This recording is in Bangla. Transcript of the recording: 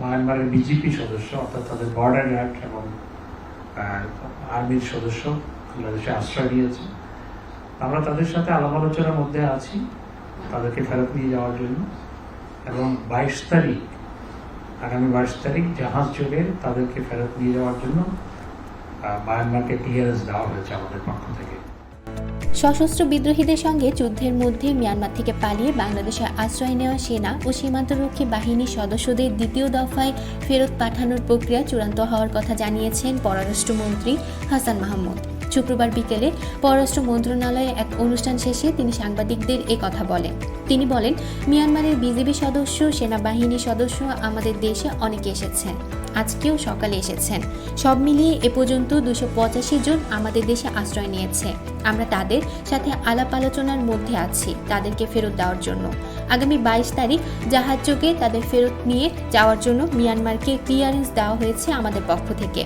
মায়ানমারের বিজেপি সদস্য, অর্থাৎ তাদের বর্ডার গার্ড এবং আর্মির সদস্য বাংলাদেশে আশ্রয় নিয়েছে। আমরা তাদের সাথে আলাপ আলোচনার মধ্যে আছি তাদেরকে ফেরত নিয়ে যাওয়ার জন্য। এবং বাইশ তারিখ, আগামী বাইশ তারিখ জাহাজ যোগে তাদেরকে ফেরত নিয়ে যাওয়ার জন্য মায়ানমারকে ক্লিয়ারেন্স দেওয়া হয়েছে আমাদের পক্ষ থেকে। সশস্ত্র বিদ্রোহীদের সঙ্গে যুদ্ধের মধ্যে মিয়ানমার থেকে পালিয়ে বাংলাদেশে আশ্রয় নেওয়া সেনা ও সীমান্তরক্ষী বাহিনীর সদস্যদের দ্বিতীয় দফায় ফেরত পাঠানোর প্রক্রিয়া চূড়ান্ত হওয়ার কথা জানিয়েছেন পররাষ্ট্রমন্ত্রী হাসান মাহমুদ। শুক্রবার বিকেলে পররাষ্ট্র মন্ত্রণালয়ে এক অনুষ্ঠান শেষে তিনি সাংবাদিকদের এ কথা বলেন। তিনি বলেন, মিয়ানমারের বিজেপি সদস্য, সেনাবাহিনীর সদস্য আমাদের দেশে অনেকে এসেছেন। আজকেও সকালে এসেছেন। সব মিলিয়ে এ পর্যন্ত দুশো পঁচাশি জন আমাদের দেশে আশ্রয় নিয়েছে। আমরা তাদের সাথে আলাপ আলোচনার মধ্যে আছি তাদেরকে ফেরত দেওয়ার জন্য। আগামী বাইশ তারিখ জাহাজ যোগে তাদের ফেরত নিয়ে যাওয়ার জন্য মিয়ানমারকে ক্লিয়ারেন্স দেওয়া হয়েছে আমাদের পক্ষ থেকে।